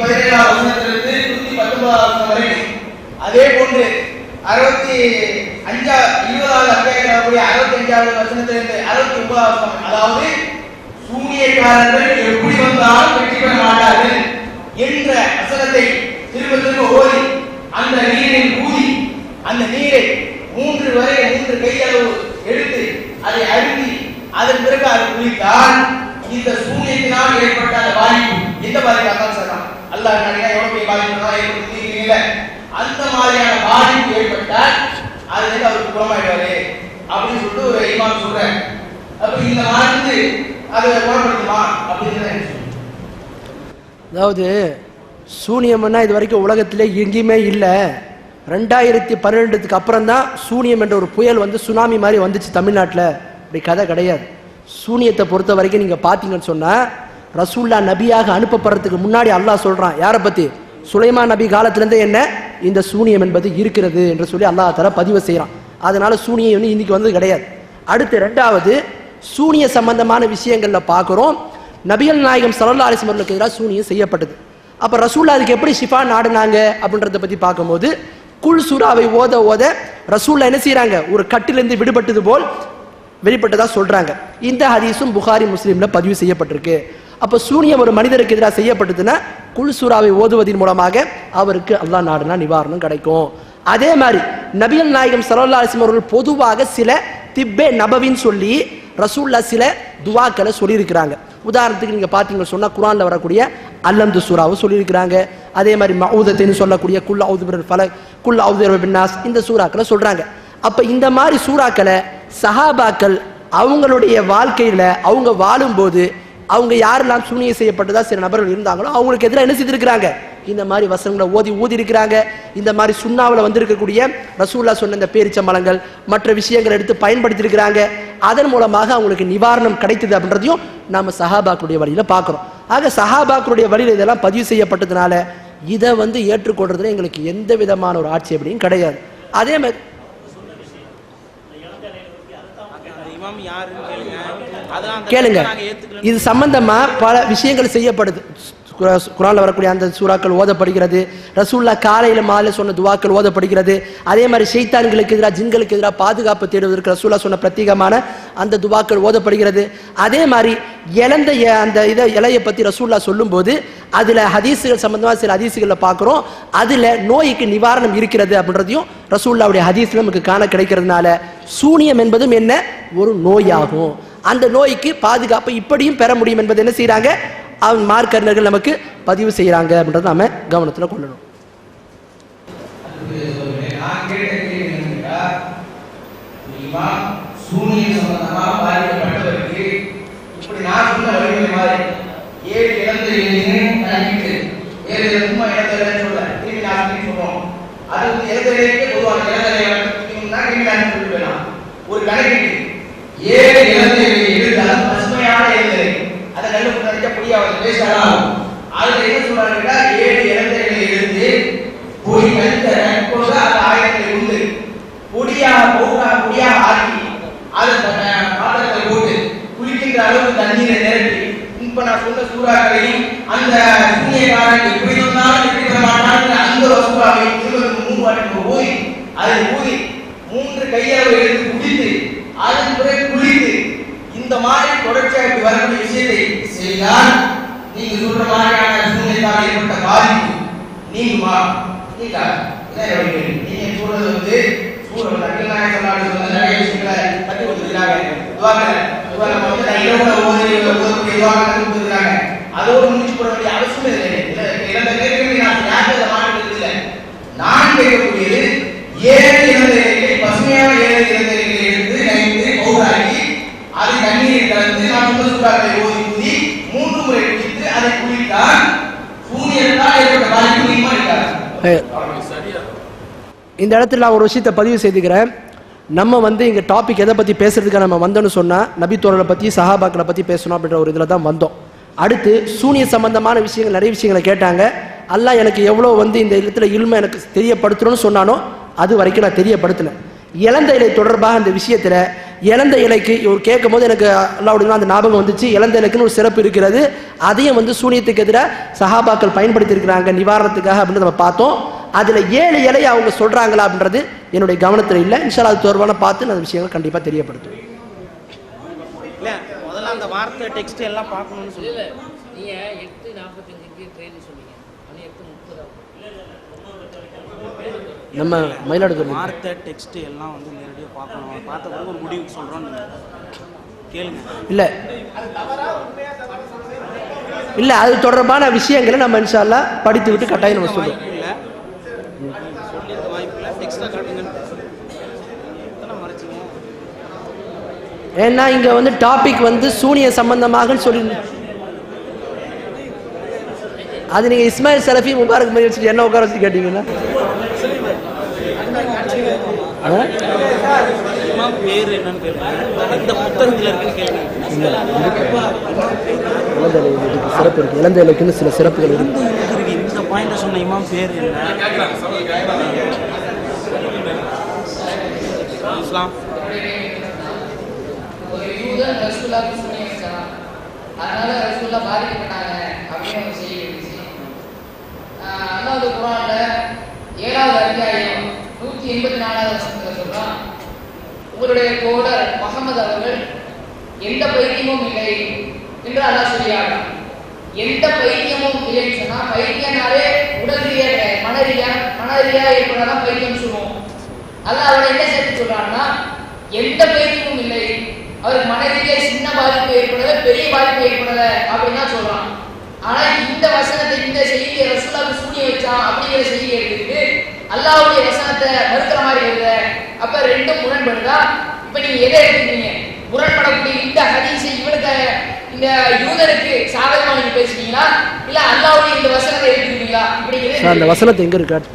பதினேழாவது வசனத்திலிருந்து நூத்தி பத்தொன்பதாவது வசனம் வரைக்கும் அதே போன்று அறுபத்தி அஞ்சா இருபதாவது அத்தியாயத்தில் வரக்கூடிய அறுபத்தி அஞ்சாவது வசனத்திலிருந்து அறுபத்தி ஒன்பதாவது வசனம் அதாவது சூனியக்காரர்கள் எப்படி வந்தாலும் வெற்றி பெற மாட்டார்கள் என்ற வசனத்தை திரும்ப திரும்ப ஓதி அந்த நீரை ஊதி அந்த நீரை மூன்று வரை மூன்று கையளவு எடுத்து அதை அழுத்தி அதன் பிறகு அது குளித்தால் இந்த சூனியத்தினால் ஏற்பட்ட அந்த பாதிப்பு. எந்த பாதிப்பு? அதான் சொல்லலாம் அல்லாஹ் நினைக்க எவ்வளவு பெரிய பாதிப்பு ஏற்படுத்தி ஏற்படுத்திருக்கீங்க அந்த மாதிரியான பாதிப்பு ஏற்பட்டால் அதுல இருந்து அவருக்கு குணமாயிடுவாரு. அப்படின்னு சொல்லிட்டு ஒரு இமாம் சொல்றேன் அப்ப இந்த மருந்து அதை குணப்படுத்துமா? அப்படின்னு அதாவது சூனியம்னா இது வரைக்கும் உலகத்திலே எங்கேயுமே இல்லை. ரெண்டாயிரத்தி பன்னெண்டுக்கு அப்புறம் தான் சூனியம் என்ற ஒரு புயல் வந்து சுனாமி மாதிரி வந்துச்சு தமிழ்நாட்டில். அப்படி கதை கிடையாது. சூனியத்தை பொறுத்த வரைக்கும் நீங்கள் பார்த்தீங்கன்னு சொன்னால் ரசூல்லா நபியாக அனுப்பப்படுறதுக்கு முன்னாடி அல்லாஹ் சொல்கிறான் யாரை பற்றி சுலைமா நபி காலத்திலேருந்தே என்ன? இந்த சூனியம் என்பது இருக்கிறது என்று சொல்லி அல்லாஹ் தர பதிவு செய்கிறான் அதனால் சூனியம் வந்து இன்றைக்கி வந்து கிடையாது. அடுத்து ரெண்டாவது சூனிய சம்பந்தமான விஷயங்களில் பார்க்குறோம். நபிகள் நாயகம் சல்லா அலிஸ்லம் அவர்களுக்கு எதிராக சூனியம் செய்யப்பட்டது. அப்போ ரசூல்லா அதுக்கு எப்படி ஷிஃபா நாடினாங்க அப்படின்றத பற்றி பார்க்கும்போது குல் சூறாவை ஓத ஓத ரசூல்லா என்ன செய்கிறாங்க ஒரு கட்டிலிருந்து விடுபட்டது போல் வெளிப்பட்டதாக சொல்கிறாங்க இந்த ஹதீஸும் புகாரி முஸ்லீமில் பதிவு செய்யப்பட்டிருக்கு. அப்போ சூனியம் ஒரு மனிதருக்கு எதிராக செய்யப்பட்டதுன்னா குல் சூறாவை ஓதுவதன் மூலமாக அவருக்கு அல்லா நாடுனா நிவாரணம் கிடைக்கும். அதே மாதிரி நபியல் நாயகம் சல்லா அலிஸ்லம் அவர்கள் பொதுவாக சில திப்பே நபவின்னு சொல்லி ரசூல்லா சில துவாக்களை சொல்லியிருக்கிறாங்க. உதாரணத்துக்கு நீங்கள் பார்த்தீங்கன்னு சொன்னால் குரானில் வரக்கூடிய அல்லந்து சூறாவை சொல்லியிருக்கிறாங்க. அதே மாதிரி மவுதத்தின்னு சொல்லக்கூடிய குல் அவுது பல குல் அவுது பின்னாஸ் இந்த சூறாக்களை சொல்கிறாங்க அப்போ இந்த மாதிரி சூறாக்களை சஹாபாக்கள் அவங்களுடைய வாழ்க்கையில் அவங்க வாழும்போது அவங்க யாரெல்லாம் சூனியம் செய்யப்பட்டதா சில நபர்கள் இருந்தாங்களோ அவங்களுக்கு எதிராக என்ன செய்திருக்கிறாங்க இந்த மாதிரி வசனங்களை ஓதி ஊதி இருக்கிறாங்க. இந்த மாதிரி சுண்ணாவில் வந்திருக்கக்கூடிய ரசூல்லா சொன்ன இந்த பேரிச்சம்பளங்கள் மற்ற விஷயங்களை எடுத்து பயன்படுத்தியிருக்கிறாங்க. அதன் மூலமாக அவங்களுக்கு நிவாரணம் கிடைத்தது அப்படின்றதையும் நாம் சஹாபாக்களுடைய வழியில் பார்க்குறோம். ஆக சஹாபாக்களுடைய வழியில் இதெல்லாம் பதிவு செய்யப்பட்டதுனால இதை வந்து ஏற்றுக்கொள்றதுல எங்களுக்கு எந்த விதமான ஒரு ஆட்சேபனையும் கிடையாது. அதே மாதிரி கேளுங்க. இது சம்பந்தமா பல விஷயங்கள் செய்யப்படுது. குரா- குரான்ல வரக்கூடிய அந்த சூறாக்கள் ஓதப்படுகிறது. ரசூல்லா காலையில மாலை சொன்ன துவாக்கள் ஓதப்படுகிறது. அதே மாதிரி ஷைத்தான்களுக்கு எதிராக ஜின்களுக்கு எதிராக பாதுகாப்பு தேடுவதற்கு ரசூல்லா சொன்ன பிரத்யேகமான அந்த துவாக்கள் ஓதப்படுகிறது. அதே மாதிரி இழந்த அந்த இதை இலையை பத்தி ரசூல்லா சொல்லும்போது அதுல ஹதீஸுகள் சம்பந்தமா சில ஹதீஸுகளை பார்க்கிறோம் அதுல நோய்க்கு நிவாரணம் இருக்கிறது அப்படின்றதையும் ரசூல்லாவுடைய ஹதீஸ்ல நமக்கு காண கிடைக்கிறதுனால சூனியம் என்பதும் என்ன? ஒரு நோயாகும். அந்த நோய்க்கு பாதுகாப்பு இப்படியும் பெற முடியும் என்பது என்ன செய்கிறாங்க அவன் மார்க்கறிஞர்கள் நமக்கு பதிவு செய்கிறாங்க அப்படின்றத நாம கவனத்தில் கொள்ளணும். ஏழு ஒரு ஏழு நினைச்சா புரியாது பேசலாம் அதுல என்ன சொல்றாங்க கேட்டா, ஏழு இழந்தலை எடுத்து பொடி கழித்த நட்போது அந்த ஆயுதங்களை உண்டு பொடியாக பவுடரா பொடியாக ஆக்கி அதை ப- பாத்திரத்தை போட்டு குளிக்கின்ற அளவு தண்ணீரை நிரப்பி இப்ப நான் சொன்ன சூறாக்களையும் அந்த சூனியக்காரன் எப்படி இருந்தாலும் எப்படி வர மாட்டான்னு அந்த ஒரு சூறாவை இருபது மூணு வாட்டி ஊதி அதை ஊதி மூன்று கையளவு எடுத்து குடித்து அதன் பிறகு குளித்து இந்த மாதிரி தொடர்ச்சியாக இப்படி வரக்கூடிய விஷயத்தை செய்தால் நீங்க சொல்ற மாதிரியான சூழ்நிலையால் ஏற்பட்ட பாதிப்பு நீங்குமா நீங்க நீங்க சொல்றது வந்து சூழல் நபிகள் சொன்னாலும் ஸல்லல்லாஹு நிறைய விஷயங்களை கட்டி கொடுத்துருக்காங்க நம்ம வந்து இரவுல ஓதக்கூடிய கட்டி கொடுத்துருக்காங்க அதோடு முடிச்சு போட வேண்டிய அவசியம் இல்லை இழந்த நான் யாருக்கு அதை இல்லை நான் கேட்கக்கூடியது ஏழு இழந்தங்களை பசுமையான ஏழு இழந்தங்களை எடுத்து நைட்டு பவுடாக்கி அதை தண்ணீரில் கலந்து நான் சொன்ன சூறாக்களை ஓதி ஊதி மூன்று முறை குடித்து அதை குளித்தால் சூரியத்தால் ஏற்பட்ட பாதிப்பு நீமா இருக்காது அஹ், இந்த இடத்துல நான் ஒரு விஷயத்தை பதிவு செய்துக்கிறேன். நம்ம வந்து இங்கே டாபிக் எதை பற்றி பேசுகிறதுக்கு நம்ம வந்தோம்னு சொன்னால் நபித்தோரலை பற்றி சஹாபாக்களை பற்றி பேசணும் அப்படின்ற ஒரு இதில் தான் வந்தோம். அடுத்து சூனிய சம்பந்தமான விஷயங்கள் நிறைய விஷயங்களை கேட்டாங்க. அல்லாஹ் எனக்கு எவ்வளோ வந்து இந்த இடத்துல இல்மை எனக்கு தெரியப்படுத்தணும்னு சொன்னானோ அது வரைக்கும் நான் தெரியப்படுத்தினேன் இழந்த இலை தொடர்பாக அந்த விஷயத்துல இழந்த இலைக்கு இவர் கேட்கும் போது எனக்கு அல்லாவுடைய அந்த ஞாபகம் வந்துச்சு. இழந்த இலைக்குன்னு ஒரு சிறப்பு இருக்கிறது. அதையும் வந்து சூனியத்துக்கு எதிராக சஹாபாக்கள் பயன்படுத்தி இருக்கிறாங்க நிவாரணத்துக்காக அப்படின்னு நம்ம பார்த்தோம். அதுல ஏழு இலை அவங்க சொல்றாங்களா அப்படின்றது என்னுடைய கவனத்தில் இல்லை. இன்ஷால்லா அது தொடர்பான பார்த்து நான் அந்த விஷயங்கள் கண்டிப்பா தெரியப்படுத்துவேன். இல்ல முதல்ல அந்த வார்த்தை டெக்ஸ்ட் எல்லாம் பார்க்கணும்னு சொல்லி இல்லை நீங்கள் எட்டு நாற்பத்தஞ்சுக்கு ட்ரெயின் சொன்னீங்க மணி எட்டு முப்பது நம்ம மயிலாடுதுறை வார்த்தை டெக்ஸ்ட் எல்லாம் வந்து நேரடியாக பார்க்கணும். பார்த்த பிறகு ஒரு முடிவு சொல்கிறோன்னு கேளுங்க. இல்ல. இல்ல அது தொடர்பான விஷயங்களை நம்ம இன்ஷால்லா படித்து விட்டு கட்டாயம் நம்ம மறைச்சிங்க ஏன்னா இங்க வந்து டாபிக் வந்து சூனிய சம்பந்தமாக சொல்லி அது நீங்க இஸ்மாயில் சலஃபி முபாரக் மாதிரி வச்சு என்ன உட்கார வச்சு கேட்டீங்கன்னா? பேர் என்னன்னு இதுக்கு சிறப்பு இருக்கு இளந்த இலைக்குன்னு சில சிறப்புகள் இருக்கு இந்த பாயிண்ட சொன்ன இமாம் பேர் என்ன? இஸ்லாம். அதனால ரசூல்லா பாதிக்கப்பட்டாங்க அப்படின்னு ஒரு செய்தி இருந்துச்சு ஆஹ் அல்லாஹ் குரான்ல ஏழாவது அத்தியாயம் நூற்றி எண்பத்தி நாலாவது வருஷத்துல சொல்றான் உங்களுடைய தோழர் முகமது அவர்கள் எந்த பைத்தியமும் இல்லை என்று அல்லாஹ் சொல்லியாங்க எந்த பைத்தியமும் இல்லைன்னு சொன்னா பைத்தியனாலே உடல் ரீதியா கிடையாது மன ரீதியா மன ரீதியா ஏற்படாதான் பைத்தியம் சொல்லுவோம். அதான் அவரை என்ன சேர்த்து சொல்றான்னா எந்த பைத்தியமும் இல்லை. அவருக்கு மன ரீதியா சின்ன பாதிப்பு ஏற்படல பெரிய பாதிப்பு ஏற்படல அப்படின்னு தான் சொல்றான். ஆனா இந்த வசனத்தை இந்த செய்தியை ரசூலாவுக்கு சூடி வச்சான் அப்படிங்கிற செய்தியை எடுத்துக்கிட்டு அல்லாஹ்வுடைய வசனத்தை மறுக்கிற மாதிரி எழுத அப்ப ரெண்டும் முரண்படுதா? இப்ப நீங்க எதை எடுத்துக்கிறீங்க? முரண்படக்கூடிய இந்த ஹதீஸை இவனுக்கு இந்த யூதருக்கு சாதகமா நீங்க பேசுறீங்களா இல்ல அல்லாஹ்வுடைய இந்த வசனத்தை எடுத்துக்கிறீங்களா? சார், அந்த வசனத்தை எங்க இருக்காட்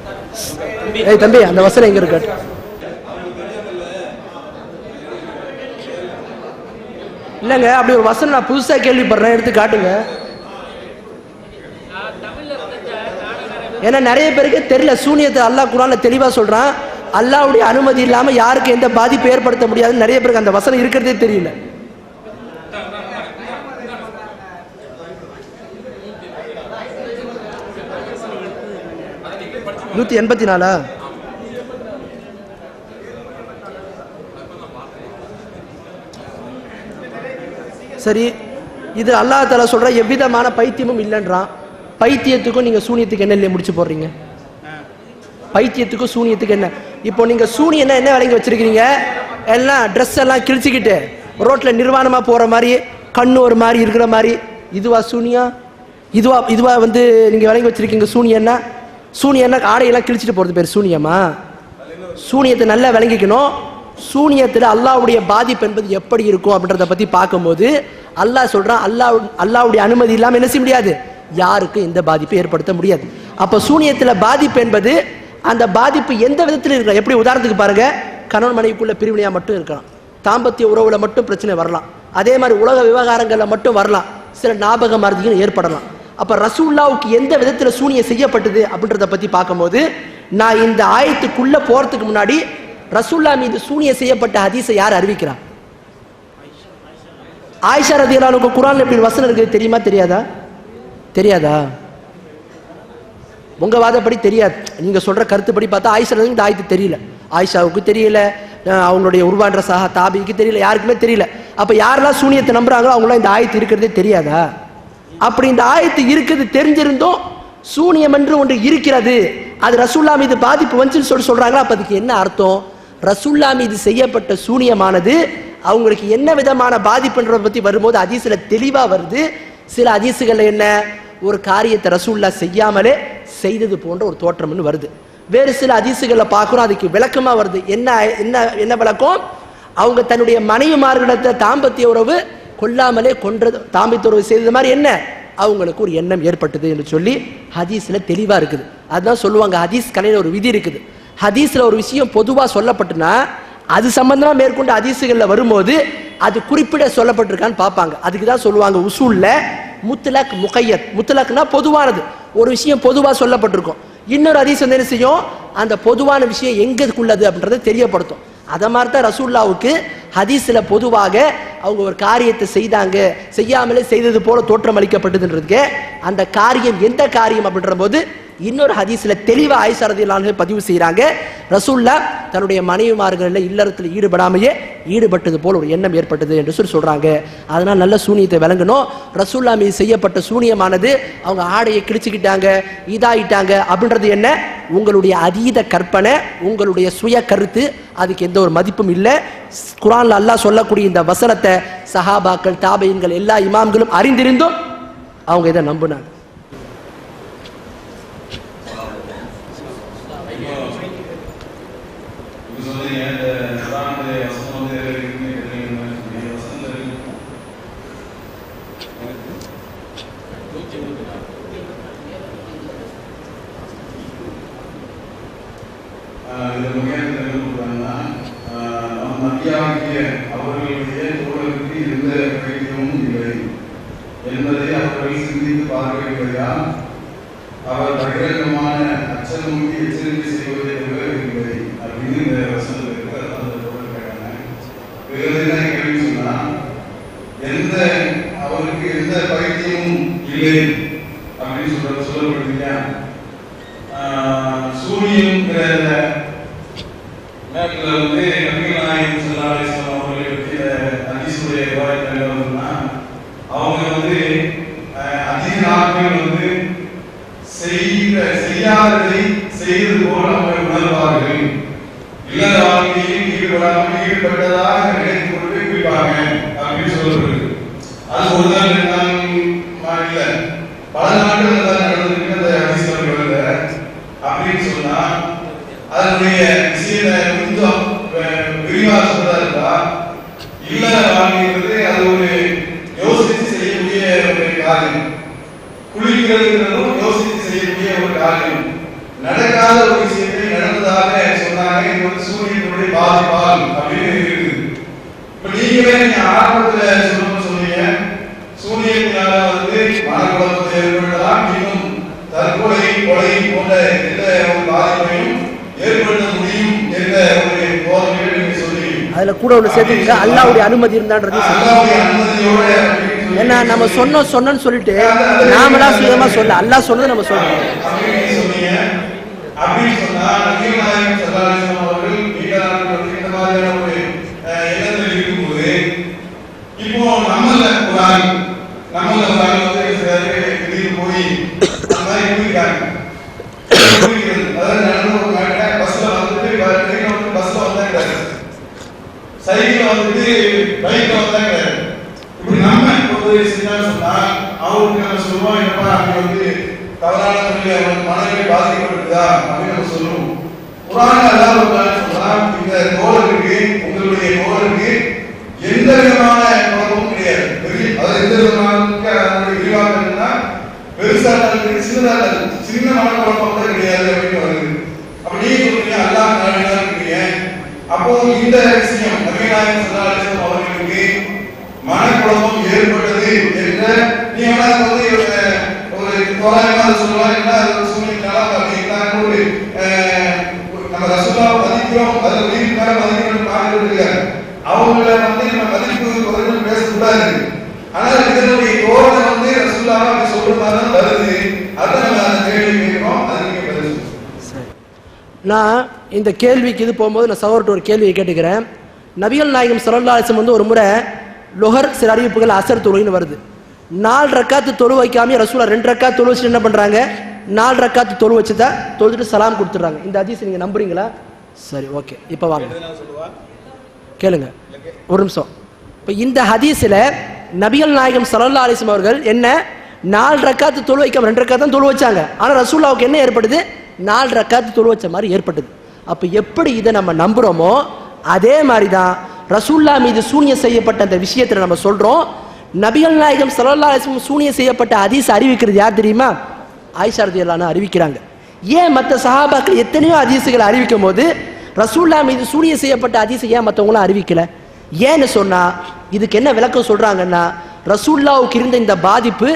ஏய் தம்பி அந்த வசனம் எங்க இருக்காட் இல்லைங்க அப்படி ஒரு வசனம் நான் புதுசா கேள்விப்படுறேன் எடுத்து காட்டுங்க. ஏன்னா நிறைய பேருக்கு தெரியல சூனியத்தை அல்லாஹ் குரான்ல தெளிவாக சொல்கிறான் அல்லாவுடைய அனுமதி இல்லாமல் யாருக்கு எந்த பாதிப்பு ஏற்படுத்த முடியாதுன்னு நிறைய பேருக்கு அந்த வசனம் இருக்கிறதே தெரியல. நூற்றி எண்பத்தி நாலா சரி இது அல்லாஹ் சொல்கிற எவ்விதமான பைத்தியமும் இல்லைன்றான். பைத்தியத்துக்கும் நீங்க சூனியத்துக்கு என்ன இல்லையே முடிச்சு போடுறீங்க? பைத்தியத்துக்கும் சூனியத்துக்கு என்ன? இப்போ நீங்க சூனியன்னா என்ன விளங்கி வச்சிருக்கீங்க? எல்லாம் ட்ரெஸ் எல்லாம் கிழிச்சுக்கிட்டு ரோட்ல நிர்வாணமா போற மாதிரி கண்ணு ஒரு மாதிரி இருக்கிற மாதிரி. இதுவா சூனியா? இதுவா இதுவா வந்து நீங்க விளங்கி வச்சிருக்கீங்க சூனியன்னா? சூனியன்னா ஆடையெல்லாம் கிழிச்சிட்டு போறது பேர் சூனியமா சூனியத்தை நல்லா விளங்கிக்கணும். சூனியத்தில் அல்லாவுடைய பாதிப்பு என்பது எப்படி இருக்கும் அப்படின்றத பத்தி பார்க்கும்போது அல்லாஹ் சொல்றான் அல்லாஹ் அல்லாவுடைய அனுமதி இல்லாமல் என்ன செய்ய முடியாது? யாருக்கும் எந்த பாதிப்பை ஏற்படுத்த முடியாது. அப்போ சூனியத்தில் பாதிப்பு என்பது அந்த பாதிப்பு எந்த விதத்தில் இருக்கலாம்? எப்படி உதாரணத்துக்கு பாருங்கள் கணவன் மனைவிக்குள்ள பிரிவினையாக மட்டும் இருக்கலாம். தாம்பத்திய உறவில் மட்டும் பிரச்சனை வரலாம். அதே மாதிரி உலக விவகாரங்களில் மட்டும் வரலாம். சில ஞாபக மருதிகள் ஏற்படலாம். அப்போ ரசூல்லாவுக்கு எந்த விதத்தில் சூனியம் செய்யப்பட்டது அப்படின்றத பற்றி பார்க்கும்போது நான் இந்த ஆயத்துக்குள்ளே போகிறதுக்கு முன்னாடி ரசூல்லா மீது சூனியம் செய்யப்பட்ட ஹதீஸை யார் அறிவிக்கிறா ஆயிஷா ரதியலானுக்கு குரான் எப்படி வசனம் இருக்குது தெரியுமா தெரியாதா? தெரியாதா? உங்க வாதப்படி தெரியாது. நீங்க சொல்ற கருத்துப்படி பார்த்தா ஆயிஷா இந்த ஆயத்து தெரியல. ஆயிஷாவுக்கு தெரியல அவங்களுடைய உருவான்ற சஹா தாபிக்கு தெரியல யாருக்குமே தெரியல. அப்ப யாரெல்லாம் சூனியத்தை நம்புறாங்களோ அவங்களாம் இந்த ஆயத்து இருக்கிறதே தெரியாதா? அப்படி இந்த ஆயத்து இருக்குது தெரிஞ்சிருந்தோம் சூனியம் என்று ஒன்று இருக்கிறது. அது ரசூல்லா மீது பாதிப்பு வந்துச்சுன்னு சொல்லி சொல்றாங்களா? அப்ப அதுக்கு என்ன அர்த்தம்? ரசூல்லா மீது செய்யப்பட்ட சூனியமானது அவங்களுக்கு என்ன விதமான பாதிப்புன்றத பத்தி வரும்போது அதிசல தெளிவா வருது. சில அதிசுகள் என்ன? ஒரு காரியத்தை ரசூல்லா செய்யாமலே செய்தது போன்ற ஒரு தோற்றம்னு வருது. வேறு சில அதிசுகளை பார்க்குறோம் அதுக்கு விளக்கமாக வருது. என்ன என்ன என்ன விளக்கம்? அவங்க தன்னுடைய மனைவிமார்களிடத்தை தாம்பத்திய உறவு கொல்லாமலே கொன்றது தாம்பத்திய உறவு செய்தது மாதிரி என்ன? அவங்களுக்கு ஒரு எண்ணம் ஏற்பட்டது என்று சொல்லி ஹதீஸில் தெளிவாக இருக்குது. அதுதான் சொல்லுவாங்க ஹதீஸ் கலையில் ஒரு விதி இருக்குது. ஹதீஸில் ஒரு விஷயம் பொதுவாக சொல்லப்பட்டுனா அது சம்பந்தமாக மேற்கொண்டு அதிசுகளில் வரும்போது அது குறிப்பிட சொல்லப்பட்டிருக்கான்னு பார்ப்பாங்க. அதுக்கு தான் சொல்லுவாங்க உசூலில் முத்தலக் முகையத். முத்தலக்னா பொதுவானது. ஒரு விஷயம் பொதுவாக சொல்லப்பட்டிருக்கும். இன்னொரு ஹதீஸ் வந்து என்ன செய்யும்? அந்த பொதுவான விஷயம் எங்கக்குள்ளது அப்படின்றத தெரியப்படுத்தும். அதை மாதிரி தான் ரசூல்லாவுக்கு ஹதீஸில் பொதுவாக அவங்க ஒரு காரியத்தை செய்தாங்க. செய்யாமலே செய்தது போல தோற்றம் அளிக்கப்பட்டதுன்றதுக்கு அந்த காரியம் எந்த காரியம் அப்படின்ற போது இன்னொரு ஹதீஸ்ல தெளிவா ஆயிஷா பதிவு செய்கிறாங்க ரசூல்லா தன்னுடைய மனைவிமார்களில் இல்லறத்தில் ஈடுபடாமையே ஈடுபட்டது போல ஒரு எண்ணம் ஏற்பட்டது என்று சொல்லி சொல்றாங்க. அதனால நல்ல சூனியத்தை விளங்கணும் ரசூல்லா மீது செய்யப்பட்ட சூனியமானது அவங்க ஆடையை கிழிச்சுக்கிட்டாங்க இதாயிட்டாங்க அப்படின்றது என்ன? உங்களுடைய அதீத கற்பனை உங்களுடைய சுய கருத்து அதுக்கு எந்த ஒரு மதிப்பும் இல்லை. குரான்ல அல்லாஹ் சொல்லக்கூடிய இந்த வசனத்தை சஹாபாக்கள் தாபையன்கள் எல்லா இமாம்களும் அறிந்திருந்தும் அவங்க இதை நம்பினாங்க. வசனம் வந்து ஆஹ் ஆஹ் மத்தியாகிய அவர்களுடைய தோழருக்கு எந்த இல்லை என்பதை அவர்கள் சிந்தித்து பார்க்கவில்லையா அவர் பகிரங்கமான அச்சமூட்டி எச்சரிக்கை செய்வதை தவிர இல்லை அப்படின்னு இந்த வசனத்தில் இருக்கு அதான் அந்த தோழர் கேட்டாங்க பிறகு என்ன கேள்வி சொன்னா எந்த அவருக்கு எந்த பைத்தியமும் இல்லை அப்படின்னு சொல்ற சொல்லப்படுறீங்க சூரியன்கிற மேற்குல வந்து நபிகள் நாயகம் ஸல்லல்லாஹு அலைஹி வஸல்லம் அவர்களை பற்றி அதிசுடைய விவாதத்தில் வருதுன்னா அவங்க வந்து அஹ், அதிக நாட்கள் வந்து செய்த செய்யாததை செய்தது போல அவங்க உணர்வார்கள் இல்லற வாழ்க்கையில் ஈடுபடாமல் ஈடுபட்டதாக நினைத்து கொண்டு குடிப்பாங்க அப்படின்னு சொல்லப்படுது அது ஒரு நாள் ரெண்டு நாள் மா- பல நாட்கள் தான் நடந்திருக்கு அந்த அதிசயம் அப்படின்னு சொன்னா அதனுடைய விஷயத்தை கொஞ்சம் வி- சொல்றதா இல்லற வாழ்க்கைங்கிறது அது ஒரு யோசித்து செய்யக்கூடிய ஒரு காரியம் குளிக்கிறதுங்கிறதும் யோசித்து செய்யக்கூடிய ஒரு காரியம். நடக்காத ஒரு விஷயத்தை நடந்ததாக சொன்னாங்க இது வந்து சூரியனுடைய பாதிப்பால் அப்படின்னு இருக்குது. இப்ப நீங்களே நீங்க ஆரம்பத்துல சொல்லணும்னு சொன்னீங்க சூரியத்தினால வந்து மனக்குழப்பத்தை ஏற்படுத்தலாம் இன்னும் தற்கொலை கொலை போன்ற எந்த ஒரு பாதிப்பையும் ஏற்படுத்த முடியும் என்ற ஒரு போதனையை நீங்க சொன்னீங்க அதுல கூட ஒன்று சேர்த்துக்கிங்க அல்லாவுடைய அனுமதி இருந்தான்றது அல்லாவுடைய அனுமதியோட ஏன்னா நம்ம சொன்னோம் சொன்னோன்னு சொல்லிட்டு நாமளா சுயமா சொல்ல அல்லாஹ் சொன்னதை நம்ம சொல்றோம். அப்படின்னு சொன்னா நபிகள் நாயகம் அவர்கள் இந்த மாதிரியான ஒரு அஹ், இருக்கும்போது இப்போ நம்மள ஒரு ஆள் நம்மள ஒரு ஆள் வந்து திடீர்னு போய் அந்த மாதிரி குடிக்கிறாங்க அதாவது நடந்து ஒரு பஸ்ல வந்துட்டு வந்து பஸ்ல வந்தாங்க சைக்கிள் வந்துட்டு பைக்ல வந்தாங்க இப்படி நம்ம ஒரு செஞ்சான்னு சொன்னா அவருக்கு நம்ம சொல்லுவோம் என்னப்பா அப்படி வந்து தவறான மனைவி பாதிக்க அப்படின்னு சொல்லுவோம். குரான் அல்லாஹ் சொல்றான் இந்த கோலருக்கு உங்களுடைய தோழருக்கு எந்த விதமான குழப்பமும் கிடையாது. பெரிய அதாவது எந்த விதமான விரிவாக விரிவாக்கம்னா பெருசா இருந்தாலும் சின்னதா இருந்தாலும் கூட கிடையாது அப்படின்னு வருது. அப்ப நீங்க சொல்றீங்க அல்லாஹ் இருக்கீங்க அப்போ இந்த விஷயம் நபிநாயகம் ஸல்லல்லாஹு அவர்களுக்கு மனக்குழப்பம் ஏற்பட்டது என்ற நீ வேணா வந்து ஒரு தோராயமா அதை சொல்லலாம் என்ன அது ஒரு சூழ்நிலை அப்படின்னா ஒரு அஹ், ஒரு நம்ம ரசூலாவை மதிக்கிறோம் அது உயிருக்கு மேல மதிக்கிறோம் பார்க்கிறது இருக்காங்க அவங்கள வந்து நம்ம மதிப்பு குறைந்து பேசக்கூடாது ஆனால் இதனுடைய தோரணை வந்து ரசூலாவை அப்படி சொல்ற மாதிரி தான் வருது அதை நம்ம அந்த கேள்வி கேட்கிறோம் அது நீங்க பதில் சொல்லுங்க நான் இந்த கேள்விக்கு இது போகும்போது நான் சகோதரர்கிட்ட ஒரு கேள்வியை கேட்டுக்கிறேன். நபிகள் நாயகம் வஸல்லம் வந்து ஒரு முறை லொஹர் சில அறிவிப்புகள் அசர் தொழுகைன்னு வருது. நாலு ரக்காத்து தொழு வைக்காம ரசூலா ரெண்டு ரக்காத்து தொழு வச்சுட்டு என்ன பண்றாங்க? நாலு ரக்காத்து தொழு வச்சு தான் தொழுதுட்டு சலாம் கொடுத்துட்றாங்க. இந்த அதிசயம் நீங்க நம்புறீங்களா? சரி ஓகே. இப்போ வாங்க. கேளுங்க. ஒரு நிமிஷம். இப்போ இந்த ஹதீஸில் நபிகள் நாயகம் ஸல்லல்லாஹு அலைஹி வஸல்லம் அவர்கள் என்ன? நாலு ரக்காத்து தொழு வைக்காம ரெண்டு ரக்காத்து தான் தொழு வச்சாங்க. ஆனால் ரசூல்லாவுக்கு என்ன ஏற்படுது? நாலு ரக்காத்து தொழு வச்ச மாதிரி ஏற்பட்டது. அப்போ எப்படி இதை நம்ம நம்புகிறோமோ அதே மாதிரி தான் ரசூல்லா மீது சூனியம் செய்யப்பட்ட அந்த விஷயத்தில் நம்ம சொல்கிறோம் நபிகள் நாயகம் ஸல்லல்லாஹு சூனியம் செய்யப்பட்ட அதிச அறிவிக்கிறது யார் தெரியுமா? ஆயிஷா ரதியல்லாஹு அறிவிக்கிறாங்க. ஏன் மற்ற சஹாபாக்கள் எத்தனையோ அதிசுகளை அறிவிக்கும் போது ரசூல்லா மீது சூனியம் செய்யப்பட்ட அதிசை ஏன் மற்றவங்களும் அறிவிக்கல? ஏன்னு சொன்னால் இதுக்கு என்ன விளக்கம் சொல்கிறாங்கன்னா ரசூல்லாவுக்கு இருந்த இந்த பாதிப்பு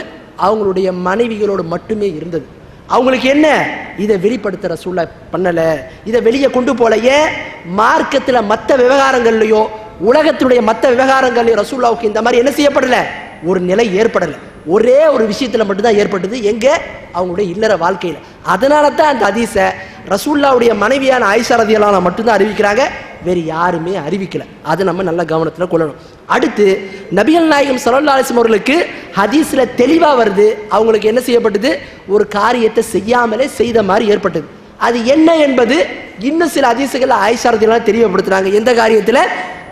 அவங்களுடைய மனைவிகளோடு மட்டுமே இருந்தது. அவங்களுக்கு என்ன? இதை வெளிப்படுத்துகிற ரசூல்லா பண்ணலை. இதை வெளியே கொண்டு போலையே மார்க்கத்தில் மற்ற விவகாரங்கள்லையோ உலகத்துடைய மற்ற விவகாரங்கள்லையோ ரசூல்லாவுக்கு இந்த மாதிரி என்ன செய்யப்படலை? ஒரு நிலை ஏற்படலை. ஒரே ஒரு விஷயத்தில் மட்டும்தான் ஏற்பட்டது. எங்கே? அவங்களுடைய இல்லற வாழ்க்கையில். அதனால தான் அந்த அதிசை ரசூல்லாவுடைய மனைவியான ஆயிஷா மட்டும்தான் அறிவிக்கிறாங்க. வேறு யாருமே அறிவிக்கல. அதை நம்ம நல்ல கவனத்தில் கொள்ளணும். அடுத்து நபிகள் நாயகம் ஸல்லல்லாஹு அலைஹி அவர்களுக்கு ஹதீஸில் தெளிவாக வருது. அவங்களுக்கு என்ன செய்யப்பட்டது? ஒரு காரியத்தை செய்யாமலே செய்த மாதிரி ஏற்பட்டது. அது என்ன என்பது இன்னும் சில ஹதீசுகள் ஆயிஷா ரதியல்லாஹு எந்த காரியத்தில்?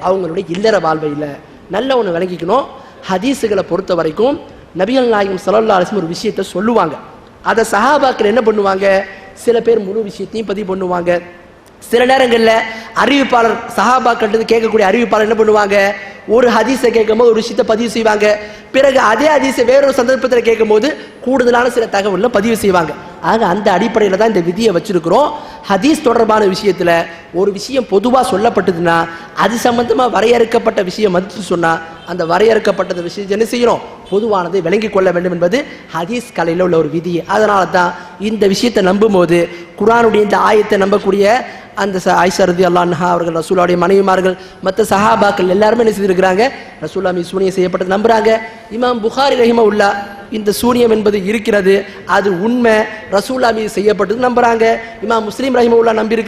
அவங்களுடைய இல்லற வாழ்வையில். நல்ல ஒன்று விளங்கிக்கணும். ஹதீஸுகளை பொறுத்த வரைக்கும் நபிகள் நாயகம் ஸல்லல்லாஹு ஒரு விஷயத்தை சொல்லுவாங்க. அதை சஹாபாக்கள் என்ன பண்ணுவாங்க? சில பேர் முழு விஷயத்தையும் பதிவு பண்ணுவாங்க. சில நேரங்களில் அறிவிப்பாளர் சஹாபாக்கிட்ட கேட்கக்கூடிய அறிவிப்பாளர் என்ன பண்ணுவாங்க? ஒரு ஹதீஸை கேட்கும்போது ஒரு விஷயத்தை பதிவு செய்வாங்க. பிறகு அதே ஹதீஸை வேறொரு சந்தர்ப்பத்தில் கேட்கும்போது கூடுதலான சில தகவல்களை பதிவு செய்வாங்க. ஆக அந்த அடிப்படையில் தான் இந்த விதியை வச்சிருக்கிறோம். ஹதீஸ் தொடர்பான விஷயத்தில் ஒரு விஷயம் பொதுவாக சொல்லப்பட்டதுன்னா அது சம்பந்தமாக வரையறுக்கப்பட்ட விஷயம் மதித்து சொன்னால் அந்த வரையறுக்கப்பட்ட விஷயம் என்ன செய்யணும் பொதுவானதை விளங்கி கொள்ள வேண்டும் என்பது ஹதீஸ் கலையில் உள்ள ஒரு விதி. அதனால தான் இந்த விஷயத்தை நம்பும்போது குரானுடைய இந்த ஆயத்தை நம்பக்கூடிய அந்த ச- அல்லான்ஹா அவர்கள் ரசூலாவுடைய மனைவிமார்கள் மற்ற சஹாபாக்கள் எல்லாருமே என்ன செய்திருக்கிறாங்க? ரசூல்லா மீது சூனியம் செய்யப்பட்டது நம்புகிறாங்க இமாம் புகாரி ரஹிம உல்லா இந்த சூனியம் என்பது இருக்கிறது. அது உண்மை. ரசூல்லா மீது செய்யப்பட்டது நம்புறாங்க. இமாம் முஸ்லீம் ரஹிம உல்லா நம்பி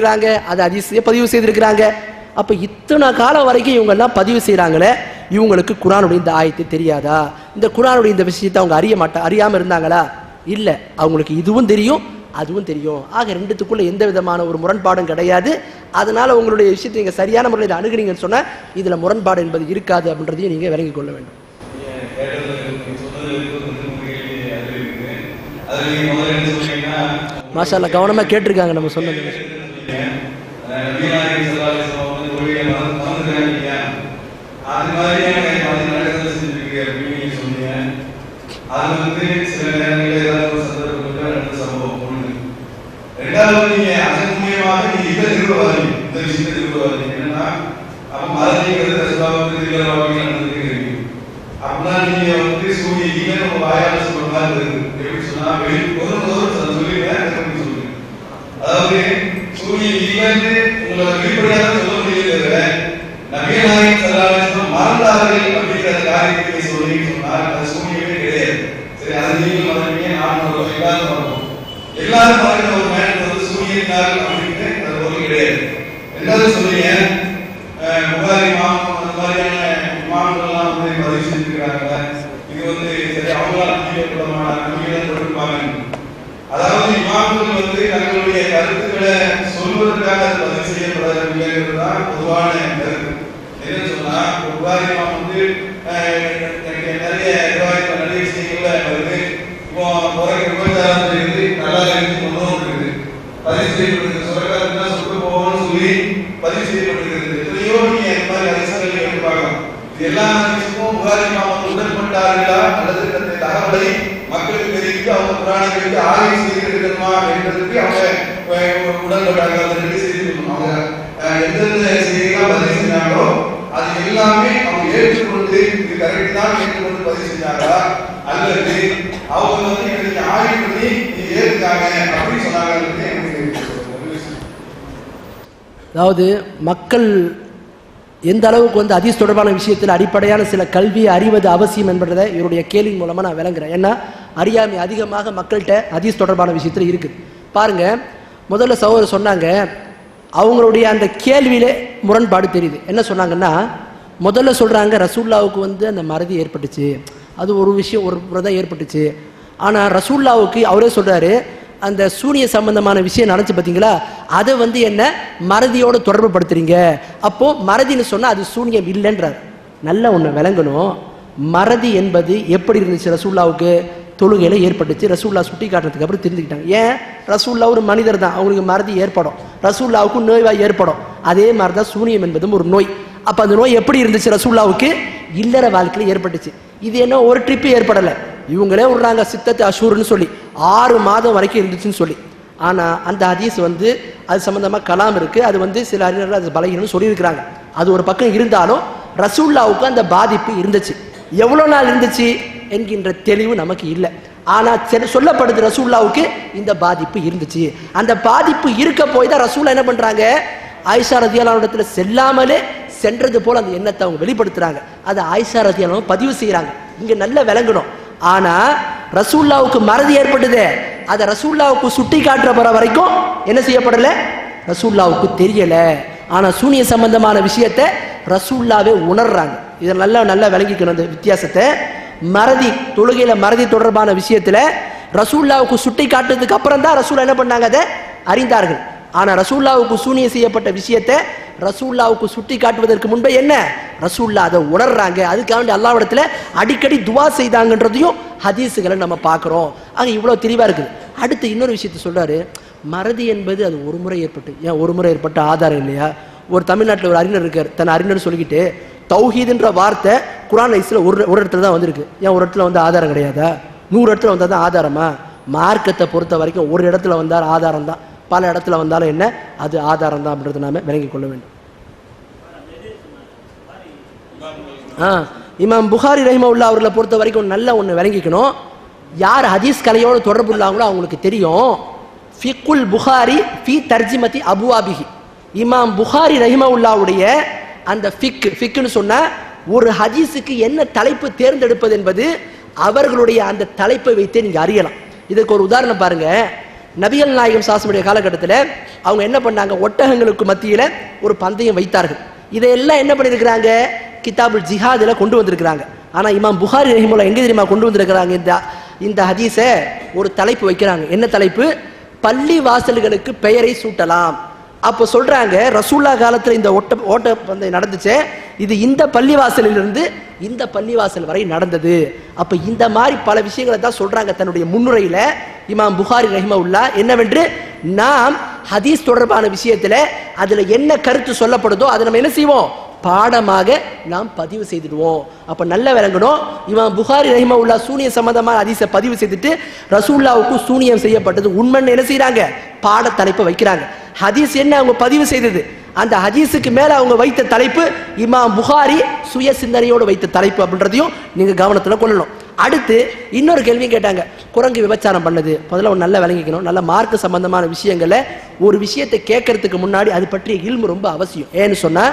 அது அதிசய பதிவு செய்திருக்கிறாங்க. அப்போ இத்தனை காலம் வரைக்கும் இவங்க எல்லாம் பதிவு செய்கிறாங்களே இவங்களுக்கு குரானுடைய இந்த ஆயத்தை தெரியாதா? இந்த குரானுடைய இந்த விஷயத்தை அவங்க அறிய மாட்டா அறியாமல் இருந்தாங்களா? இல்லை. அவங்களுக்கு இதுவும் தெரியும் அதுவும் தெரியும். ஆக ரெண்டுத்துக்குள்ளே எந்த விதமான ஒரு முரண்பாடும் கிடையாது. அதனால உங்களுடைய விஷயத்தை நீங்கள் சரியான முறையில் அணுகுனீங்கன்னு சொன்னால் இதில் முரண்பாடு என்பது இருக்காது அப்படின்றதையும் நீங்கள் விளங்கிக் கொள்ள வேண்டும். மாஷால கவனமாக கேட்டிருக்காங்க நம்ம சொன்னது அது வந்து சில நேரங்களில் ஏதாவது ஒரு சந்தர்ப்பத்தில் நடந்த சம்பவம் ரெண்டாவது நீங்க அதன் மூலியமாக நீங்க இதை நிறுவவாதீங்க. இந்த விஷயத்தை நிறுவவாதீங்க. என்னன்னா, அப்ப நடந்துட்டு இருக்கு. அப்படின்னா நீங்க வந்து சூரிய நான் சொன்னா, வெளி- ஒரு ஒரு சொல்லுங்க. அதாவது சூரியன் இல்லைன்னு உங்களை வெளிப்படையாக சொல்ல முடியல நபியநாயகம் மறந்தார்கள் அப்படிங்கிற காரியத்தை சொன்னால் அது கிடையாது. சரி அது நீங்க மறந்தீங்க நான் எல்லாரும் மறந்தோம் எல்லாரும் மறந்த ஒரு மேட்டர் வந்து சூரியன் அப்படின்னு அது ஒரு கிடையாது. ரெண்டாவது சொன்னீங்க அஹ், புகாரி மாமம் அந்த மாதிரியான மாமங்கள்லாம் வந்து பதிவு செஞ்சிருக்கிறாங்க இது வந்து சரி அவங்களாம் நம்பிக்கைப்பட மாட்டாங்க நம்பிக்கை போட்டிருப்பாங்க அதாவது வந்து தங்களுடைய கருத்துக்களை சொல்வதற்காக அது பதிவு செய்யப்படவில்லைங்கிறது தான் பொதுவான கருத்து. என்ன சொன்னா ஒரு வந்து எனக்கு நிறைய ரிவாயத் நிறைய விஷயங்கள்ல வருது இப்போ குறைக்க விபச்சாரம் செய்து நல்லா இருந்து கொண்டு வந்துருக்குது பதிவு செய்யப்பட்டிருக்கு. சொரக்காரன் சுட்டு போகணும்னு சொல்லி பதிவு செய்யப்பட்டிருக்கிறது. எத்தனையோ நீங்க இந்த மாதிரி அரசுகள் எடுத்து பார்க்கலாம் இது எல்லா விஷயமும் புகாரி மாவட்டம் உடன்பட்டார்களா? அல்லது தகவலை மக்களுக்கு செய்து அவங்க புராணத்தை எடுத்து ஆய்வு செய்திருக்கணுமா என்பதற்கு அவங்க அஹ், உடன்பட்டாங்க அந்த ரெண்டு செய்தி அவங்க எந்தெந்த செய்திகளாக பதிவு செஞ்சாங்களோ அது எல்லாமே அவங்க ஏற்றுக்கொண்டு இது கரெக்ட் தான் ஏற்றுக்கொண்டு பதிவு செஞ்சாங்களா? அல்லது அவங்க வந்து இன்னைக்கு ஆய்வு பண்ணி இது ஏற்றுக்காங்க அப்படின்னு சொன்னாங்க அதாவது மக்கள் எந்த அளவுக்கு வந்து அதிஸ் தொடர்பான விஷயத்தில் அடிப்படையான சில கல்வியை அறிவது அவசியம் என்பதை இவருடைய கேள்வி மூலமாக நான் விளங்குறேன். ஏன்னா அறியாமை அதிகமாக மக்கள்கிட்ட அதீஸ் தொடர்பான விஷயத்தில் இருக்குது பாருங்க முதல்ல சகோதரர் சொன்னாங்க அவங்களுடைய அந்த கேள்வியிலே முரண்பாடு தெரியுது. என்ன சொன்னாங்கன்னா முதல்ல சொல்றாங்க ரசூல்லாவுக்கு வந்து அந்த மறதி ஏற்பட்டுச்சு. அது ஒரு விஷயம் ஒரு முறை தான் ஏற்பட்டுச்சு. ஆனால் ரசூல்லாவுக்கு அவரே சொல்றாரு அந்த சூனிய சம்பந்தமான விஷயம் நினச்சி பார்த்தீங்களா அதை வந்து என்ன மறதியோடு தொடர்பு படுத்துறீங்க. அப்போ மறதின்னு சொன்னால் அது சூனியம் இல்லைன்றார். நல்ல ஒன்று விளங்கணும். மறதி என்பது எப்படி இருந்துச்சு ரசூல்லாவுக்கு தொழுகையில் ஏற்பட்டுச்சு. ரசூல்லா சுட்டி காட்டுறதுக்கு அப்புறம் தெரிஞ்சுக்கிட்டாங்க ஏன்? ரசூல்லா ஒரு மனிதர் தான். அவங்களுக்கு மறதி ஏற்படும். ரசூல்லாவுக்கும் நோய்வாய் ஏற்படும். அதே மாதிரி தான் சூனியம் என்பதும் ஒரு நோய். அப்போ அந்த நோய் எப்படி இருந்துச்சு ரசூல்லாவுக்கு இல்லற வாழ்க்கையில் ஏற்பட்டுச்சு. இது என்ன? ஒரு ட்ரிப்பு ஏற்படலை. இவங்களே விடுறாங்க சித்தத்தை அஷூர்னு சொல்லி. ஆறு மாதம் வரைக்கும் இருந்துச்சுன்னு சொல்லி. ஆனால் அந்த ஹதீஸ் வந்து அது சம்மந்தமாக கலாம் இருக்கு. அது வந்து சில அறிஞர்கள் அது பலகீனம்னு சொல்லியிருக்கிறாங்க. அது ஒரு பக்கம் இருந்தாலும் ரசூல்லாவுக்கு அந்த பாதிப்பு இருந்துச்சு. எவ்வளோ நாள் இருந்துச்சு? என்கின்ற தெளிவு நமக்கு இல்லை. ஆனால் செ- சொல்லப்படுது ரசூல்லாவுக்கு இந்த பாதிப்பு இருந்துச்சு. அந்த பாதிப்பு இருக்க போய் தான் ரசூல்லா என்ன பண்ணுறாங்க ஆயிஷா ரதியாலான செல்லாமலே சென்றது போல் அந்த எண்ணத்தை அவங்க வெளிப்படுத்துகிறாங்க அதை ஆயிஷா ரதியாலும் பதிவு செய்கிறாங்க இங்கே நல்ல விளங்கணும். ஆனால் ரசூல்லாவுக்கு மறதி ஏற்பட்டது. அதை ரசூல்லாவுக்கு சுட்டி காட்டுற போகிற வரைக்கும் என்ன செய்யப்படலை? ரசூல்லாவுக்கு தெரியலை. ஆனால் சூனிய சம்பந்தமான விஷயத்தை ரசூல்லாவே உணர்றாங்க. இதை நல்லா நல்லா விளங்கிக்கணும் இந்த வித்தியாசத்தை. மறதி தொழுகையில் மறதி தொடர்பான விஷயத்தில் ரசூல்லாவுக்கு சுட்டி காட்டுறதுக்கு அப்புறம் தான் ரசூல் என்ன பண்ணாங்க? அதை அறிந்தார்கள். ஆனால் ரசூல்லாவுக்கு சூனியம் செய்யப்பட்ட விஷயத்தை ரசூல்லாவுக்கு சுட்டி காட்டுவதற்கு முன்பே என்ன? ரசூல்லா அதை உணர்றாங்க. அதுக்காக வேண்டி அல்லாவிடத்தில் அடிக்கடி துவா செய்தாங்கன்றதையும் ஹதீஸுகளை நம்ம பார்க்குறோம். ஆக இவ்வளோ தெளிவாக இருக்குது. அடுத்து இன்னொரு விஷயத்தை சொல்கிறாரு மறதி என்பது அது ஒரு முறை ஏற்பட்டு ஏன் ஒரு முறை ஏற்பட்ட ஆதாரம் இல்லையா? ஒரு தமிழ்நாட்டில் ஒரு அறிஞர் இருக்கார். தன் அறிஞர் சொல்லிக்கிட்டு தௌஹீதுன்ற வார்த்தை குரான் ஐஸில் ஒரு ஒரு இடத்துல தான் வந்திருக்கு. ஏன் ஒரு இடத்துல வந்து ஆதாரம் கிடையாதா? நூறு இடத்துல வந்தால் தான் ஆதாரமா? மார்க்கத்தை பொறுத்த வரைக்கும் ஒரு இடத்துல வந்தால் ஆதாரம் தான். பல இடத்துல வந்தாலும் என்ன? அது ஆதாரம் தான் அப்படின்றத நாம் விளங்கி கொள்ள வேண்டும். ஆ இமாம் புகாரி ரஹிமவுல்லா அவர்களை பொறுத்த வரைக்கும் நல்ல ஒன்று விளங்கிக்கணும். யார் ஹதீஸ் கலையோடு தொடர்பு உள்ளாங்களோ அவங்களுக்கு தெரியும். ஃபிக்குல் புகாரி ஃபி தர்ஜிமதி அபுவாபிஹி. இமாம் புகாரி ரஹிமவுல்லாவுடைய அந்த ஃபிக் ஃபிக்குன்னு சொன்ன ஒரு ஹதீஸுக்கு என்ன தலைப்பு தேர்ந்தெடுப்பது என்பது அவர்களுடைய அந்த தலைப்பை வைத்தே நீங்க அறியலாம். இதுக்கு ஒரு உதாரணம் பாருங்க. நபிகள் நாயகம் சாசனுடைய காலகட்டத்தில் அவங்க என்ன பண்ணாங்க? ஒட்டகங்களுக்கு மத்தியில் ஒரு பந்தயம் வைத்தார்கள். இதையெல்லாம் என்ன பண்ணியிருக்கிறாங்க? கிதாபுல் ஜிஹாதில் கொண்டு வந்திருக்கிறாங்க. ஆனால் இமாம் புகாரி ரஹிமுல்லா எங்கே தெரியுமா கொண்டு வந்திருக்கிறாங்க? இந்த இந்த ஹதீஸை ஒரு தலைப்பு வைக்கிறாங்க. என்ன தலைப்பு? பள்ளி வாசல்களுக்கு பெயரை சூட்டலாம். அப்போ சொல்கிறாங்க ரசூல்லா காலத்தில் இந்த ஓட்ட ஓட்ட வந்து நடந்துச்சே இது இந்த பள்ளிவாசலிலிருந்து இந்த பள்ளிவாசல் வரை நடந்தது. அப்போ இந்த மாதிரி பல விஷயங்களை தான் சொல்கிறாங்க தன்னுடைய முன்னுரையில் இமாம் புகாரி ரஹிமவுல்லா என்னவென்று? நாம் ஹதீஸ் தொடர்பான விஷயத்தில் அதில் என்ன கருத்து சொல்லப்படுதோ அதை நம்ம என்ன செய்வோம்? பாடமாக நாம் பதிவு செய்துடுவோம். அப்ப நல்ல விளங்கணும். இவன் புகாரி ரஹிமா ரஹிமவுல்லா சூனிய சம்பந்தமான அதிச பதிவு செய்துட்டு ரசூல்லாவுக்கு சூனியம் செய்யப்பட்டது உண்மைன்னு என்ன செய்கிறாங்க பாட தலைப்பை வைக்கிறாங்க. ஹதீஸ் என்ன அவங்க பதிவு செய்தது? அந்த ஹதீஸுக்கு மேல அவங்க வைத்த தலைப்பு இமாம் புகாரி சுய சிந்தனையோடு வைத்த தலைப்பு அப்படின்றதையும் நீங்க கவனத்துல கொள்ளணும். அடுத்து இன்னொரு கேள்வியும் கேட்டாங்க. குரங்கு விபச்சாரம் பண்ணது. முதல்ல ஒரு நல்ல விளங்கிக்கணும். நல்ல மார்க் சம்பந்தமான விஷயங்களை ஒரு விஷயத்தை கேட்கறதுக்கு முன்னாடி அது பற்றிய இல்மு ரொம்ப அவசியம். ஏன்னு சொன்னா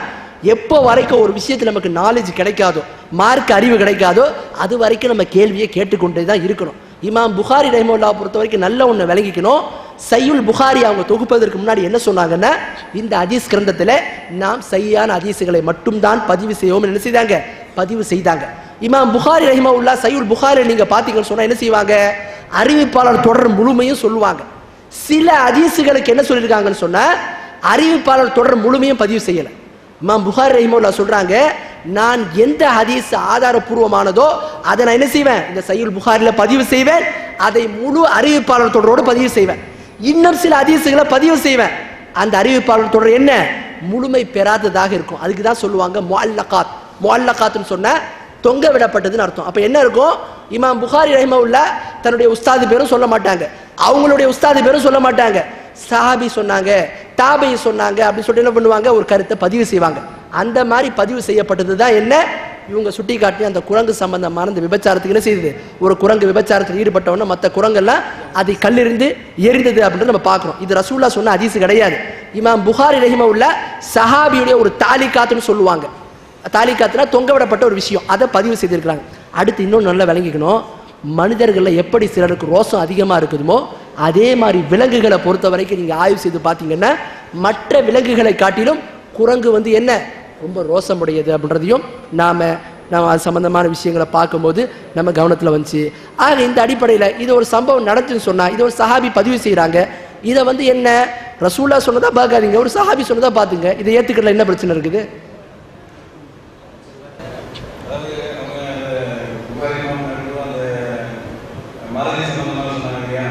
எப்போ வரைக்கும் ஒரு விஷயத்துல நமக்கு நாலேஜ் கிடைக்காதோ மார்க் அறிவு கிடைக்காதோ அது வரைக்கும் நம்ம கேள்வியை கேட்டுக்கொண்டே தான் இருக்கணும். இமாம் புகாரி ரஹிமுல்லா பொறுத்த வரைக்கும் நல்ல ஒன்று விளங்கிக்கணும். சையுல் புகாரி அவங்க தொகுப்பதற்கு முன்னாடி என்ன சொன்னாங்கன்னா இந்த அதீஸ் கிரந்தத்தில் நாம் சரியான அதீசுகளை மட்டும்தான் பதிவு செய்வோம் என்ன செய்தாங்க? பதிவு செய்தாங்க. இமாம் புகாரி ரஹிமா உள்ளா சையுல் புகாரி நீங்கள் பார்த்தீங்கன்னு சொன்னால் என்ன செய்வாங்க? அறிவிப்பாளர் தொடர் முழுமையும் சொல்லுவாங்க. சில அதீசுகளுக்கு என்ன சொல்லியிருக்காங்கன்னு சொன்னால் அறிவிப்பாளர் தொடர் முழுமையும் பதிவு செய்யலை. இமாம் புகார் ரஹிமுல்லா சொல்றாங்க நான் எந்த ஹதீஸ் ஆதாரபூர்வமானதோ அதை நான் என்ன செய்வேன்? இந்த சையுல் புகாரில் பதிவு செய்வேன் அதை முழு அறிவிப்பாளர் தொடரோடு பதிவு செய்வேன். இன்னும் சில ஹதீஸுகளை பதிவு செய்வேன். அந்த அறிவிப்பாளர் தொடர் என்ன? முழுமை பெறாததாக இருக்கும். அதுக்கு தான் சொல்லுவாங்க மொல்லகாத் மொல்லகாத்னு சொன்ன தொங்க விடப்பட்டதுன்னு அர்த்தம். அப்போ என்ன இருக்கும்? இமாம் புகாரி ரஹிமவுல்லா தன்னுடைய உஸ்தாது பேரும் சொல்ல மாட்டாங்க. அவங்களுடைய உஸ்தாது பேரும் சொல்ல மாட்டாங்க. சஹாபி சொன்னாங்க தாபை சொன்னாங்க அப்படின்னு சொல்லிட்டு என்ன பண்ணுவாங்க? ஒரு கருத்தை பதிவு செய்வாங்க. அந்த மாதிரி பதிவு செய்யப்பட்டது தான் என்ன? இவங்க சுட்டி காட்டி அந்த குரங்கு சம்பந்தமான அந்த விபச்சாரத்துக்கு என்ன செய்யுது ஒரு குரங்கு விபச்சாரத்தில் ஈடுபட்டவன மற்ற குரங்கெல்லாம் அதை கல்லிருந்து எரிந்தது அப்படின்னு நம்ம பார்க்குறோம். இது ரசூல்லா சொன்ன அதிசு கிடையாது. இமாம் புகாரி ரஹிம உள்ள சஹாபியுடைய ஒரு தாலிகாத்துன்னு சொல்லுவாங்க. தாலிகாத்துனா தொங்க விடப்பட்ட ஒரு விஷயம். அதை பதிவு செய்திருக்கிறாங்க. அடுத்து இன்னொன்று நல்லா விளங்கிக்கணும். மனிதர்களில் எப்படி சிலருக்கு ரோசம் அதிகமாக இருக்குதுமோ அதே மாதிரி விலங்குகளை பொறுத்த வரைக்கும் நீங்கள் ஆய்வு செய்து பார்த்தீங்கன்னா மற்ற விலங்குகளை காட்டிலும் குரங்கு வந்து என்ன? ரொம்ப ரோசமுடையது அப்படின்றதையும் நாம் நாம் அது சம்மந்தமான விஷயங்களை பார்க்கும்போது நம்ம கவனத்தில் வந்துச்சு. ஆக இந்த அடிப்படையில் இது ஒரு சம்பவம் நடந்துன்னு சொன்னால் இது ஒரு சஹாபி பதிவு செய்கிறாங்க இதை வந்து என்ன? ரசூலா சொன்னதாக பார்க்காதீங்க. ஒரு சஹாபி சொன்னதாக பார்த்துங்க. இதை ஏற்றுக்கிறதுல என்ன பிரச்சனை இருக்குது அதாவது அவங்க அந்த புகாரி மாமன்றம் அந்த மறதி சம்பந்தமாக சொன்னாங்க இல்லையா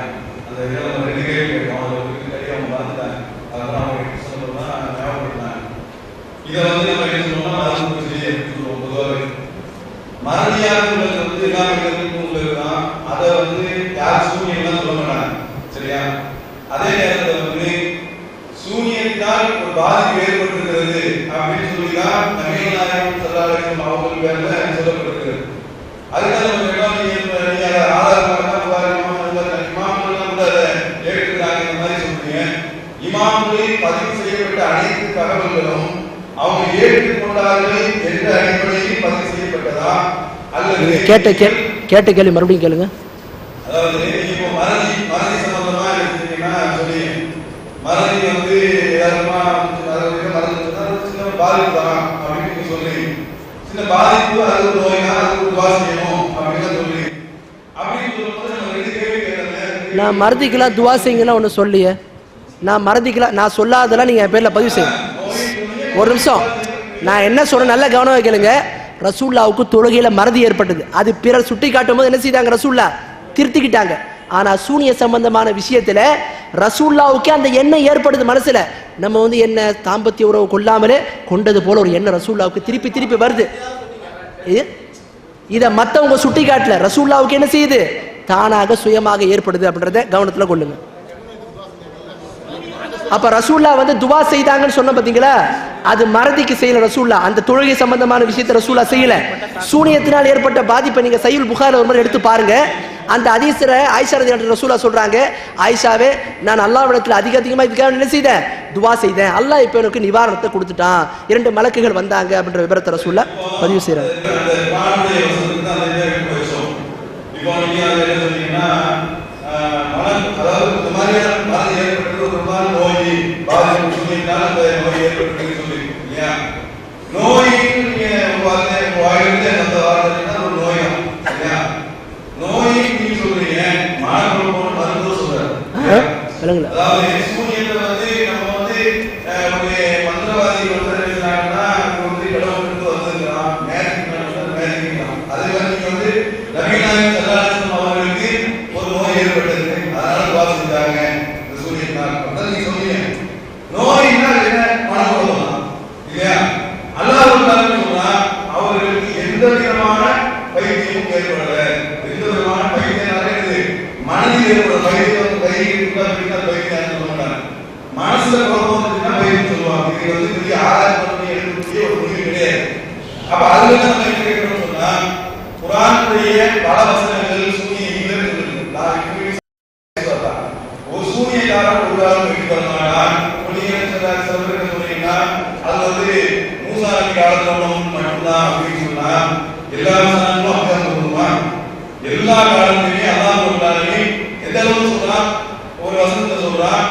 அந்த இதில் நம்ம ரெண்டு கேள்வி கேட்டோம் அதை ஒரு கேள்வி அவங்க மறந்துட்டாங்க அதெல்லாம் அவங்க சொன்னதுனா ஞாபகப்படுத்தினாங்க இதை வந்து நம்ம என்ன சொன்னோம்னா மறந்து போச்சு அப்படின்னு சொல்லுவோம் பொதுவாகவே மறதியாக உள்ளது வந்து எல்லாமே உள்ளது தான் அதை வந்து யார் சூரியன்லாம் சொல்ல மாட்டாங்க சரியா அதே நேரத்தில் வந்து சூரியத்தால் ஒரு பாதிப்பு ஏற்பட்டிருக்கிறது அப்படின்னு சொல்லிதான் நவீன நாயகம் சல்லாஹம் அவர்கள் பேர்ல சொல்லப்பட்டிருக்கிறது அதுக்காக நம்ம எல்லாம் நீங்க நீங்க அதை ஆதாரமாக தான் புகாரி இமாம்களில் பதிவு செய்யப்பட்ட அனைத்து தகவல்களும் அவங்க ஏற்றுக்கொண்டார்கள் என்ற அடிப்படையில் பதிவு செய்யப்பட்டதா? அல்லது கேட்ட கே கேட்ட கேள்வி மறுபடியும் கேளுங்க. அதாவது நீங்க இப்போ மறதி மறதி சம்பந்தமா எடுத்தீங்கன்னா சொல்லி மறதி வந்து ஏதாருமா மறதி மறந்துச்சுன்னா அது சின்ன பாதிப்பு தான் அப்படின்னு நீங்க சொல்றீங்க. சின்ன பாதிப்பு அது ஒரு நோய்னா அது ஒரு துவா செய்யணும் அப்படின்னு சொல்லி அப்படின்னு சொல்லும்போது நம்ம ரெண்டு கேள்வி கேட்டோம் நான் மறதிக்கெல்லாம் துவா செய்யுங்கன்னு ஒன்று சொல்லியே நான் மறதிக்கலாம் நான் சொல்லாதெல்லாம் நீங்கள் என் பேரில் பதிவு செய்யுங்க ஒரு நிமிஷம். நான் என்ன சொல்றேன் நல்ல கவனம் கேளுங்க. ரசூல்லாவுக்கு தொழுகையில மறதி ஏற்பட்டது. அது பிறர் சுட்டி காட்டும் போது என்ன செய்தாங்க ரசூல்லா? திருத்திக்கிட்டாங்க. ஆனா சூனிய சம்பந்தமான விஷயத்துல ரசூல்லாவுக்கே அந்த எண்ணம் ஏற்படுது மனசுல. நம்ம வந்து என்ன தாம்பத்திய உறவு கொள்ளாமலே கொண்டது போல ஒரு எண்ணம் ரசூல்லாவுக்கு திருப்பி திருப்பி வருது. இதை? மற்றவங்க சுட்டி காட்டல ரசூல்லாவுக்கு என்ன செய்யுது? தானாக சுயமாக ஏற்படுது அப்படின்றத கவனத்துல கொள்ளுங்க. அப்ப ரசூல்லா வந்து துவா செய்தாங்கன்னு சொன்ன பாத்தீங்களா? அது மறதிக்கு செய்யல ரசூல்லா. அந்த தொழுகை சம்பந்தமான விஷயத்தை ரசூல்லா செய்யல. சூனியத்தினால் ஏற்பட்ட பாதிப்பை நீங்க சையுல் புகாரில் ஒரு மாதிரி எடுத்து பாருங்க. அந்த அதிசர ஆயிஷா ரதி ரசூலா சொல்றாங்க ஆயிஷாவே நான் அல்லாவிடத்துல அதிக அதிகமாக இதுக்காக என்ன செய்தேன்? துவா செய்தேன். அல்லாஹ் இப்போ எனக்கு நிவாரணத்தை கொடுத்துட்டான். இரண்டு மலக்குகள் வந்தாங்க அப்படின்ற விவரத்தை ரசூல்லா பதிவு செய்றாங்க. தான் ஏற்பட்டது நோய் பாதிப்பு சொன்னீங்கன்னா அந்த நோய் ஏற்பட்டதுன்னு சொல்லிருக்கீங்க இல்லையா உங்க வாயிலிருந்து அந்த ஒரு நோய் இல்லையா நோய் நீங்க சொல்றீங்க மனக்குழப்பம் மருந்து சொல்றாரு அதாவது வந்து நம்ம வந்து ஒரு மந்திரவாதி வந்து இருந்தாங்கன்னா அங்க வந்து மேஜிக் அதே மாதிரி நீங்க வந்து சல்லாசனம் அவர்களுக்கு ஒரு நோய் ஏற்பட்டது அதனால துவா செஞ்சாங்க இந்த சூரியனால் சொன்னீங்க நோய்னா என்ன? பணம் தான் இல்லையா? அல்லாஹ் சொன்னா அவர்களுக்கு எந்த விதமான பைத்தியமும் ஏற்படல. எந்த விதமான பைத்தியம் இருக்குது மனதில் ஏற்பட பைத்தியம் வந்து பைத்தியம் சொல்ல மாட்டாங்க. மனசுல குழப்பம் வந்துச்சுன்னா பைத்தியம் சொல்லுவாங்க. இது வந்து பெரிய ஆராய்ச்சி பண்ணி எடுக்கக்கூடிய ஒரு முடிவு கிடையாது. அப்ப அதுல நம்ம என்ன கேட்கணும்னு சொன்னா குரானுடைய பல வசனங்கள் சூரிய இல்லை சொல்லுது நான் இப்படி சொல்றேன். ஒரு சூரியக்காரன் ஒரு காலம் வெற்றி பண்ண மாட்டான் நீங்க என்ன சொல்றாரு சில பேர் என்ன சொல்றீங்கன்னா அது வந்து மூசா காலத்துல உள்ளவங்க மட்டும்தான் அப்படின்னு சொன்னா எல்லா வசனங்களும் அப்படிதான் சொல்லுமா எல்லா காலத்திலையும் அதான் சொல்றாரு. எந்த அளவுக்கு சொல்றான் ஒரு வசனத்தை சொல்றான்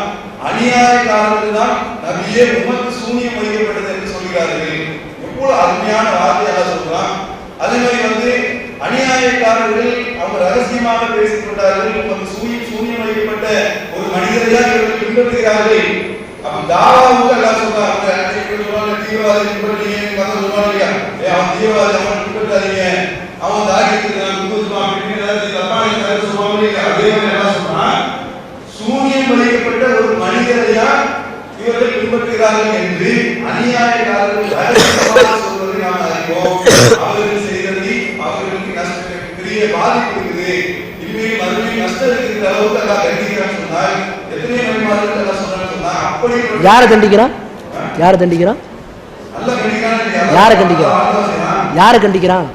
அநியாய காலத்தில் தான் நபியே உமக்கு சூனியம் வைக்கப்பட்டது என்று சொல்கிறார்கள். எவ்வளவு அருமையான வார்த்தையாக சொல்றான் அதே மாதிரி வந்து அநியாயக்காரர்கள் அவங்க ரகசியமாக பேசிக் கொண்டார்கள். உமக்கு சூனியம் சூனியம் வைக்கப்பட்ட ஒரு மனிதரையா இவர்கள் பின்பற்றுகிறார்கள். அப்ப தாவாவுக்கு எல்லாம் சொல்றாங்க தீவிரவாதி பின்பற்றீங்க கதை சொல்லுவாங்க ஏ அவன் தீவிரவாதி அவன் பின்பற்றாதீங்க அவன் தாக்கிட்டு குடும்பம் அப்படின்னு தப்பான கருத்து சொல்லுவாங்க இல்லையா அதே என்ன சொன்னான் சூனியம் வைக்கப்பட்ட ஒரு மனிதரையா இவர்கள் பின்பற்றுகிறார்கள் என்று அநியாயக்காரர்கள் சொல்வதை நாம் அறிவோம் அவர்கள் செய்ததை அவர்களுக்கு நஷ்ட பெரிய பாதிப்பு இருக்குது இனிமேல் மறுபடியும் நஷ்டம் இருக்கிற அளவுக்கு எல்லாம் கண்டிக்கிறான் சொன்னால் எத்தனை மணி எல்லாம் சொன்னான்னு சொன்னா அப்படி யாரை தண்டிக்கிறான் யாரை தண்டிக்கிறான் யாரை கண்டிக்கிறான்? யாரை கண்டிக்கிறான்?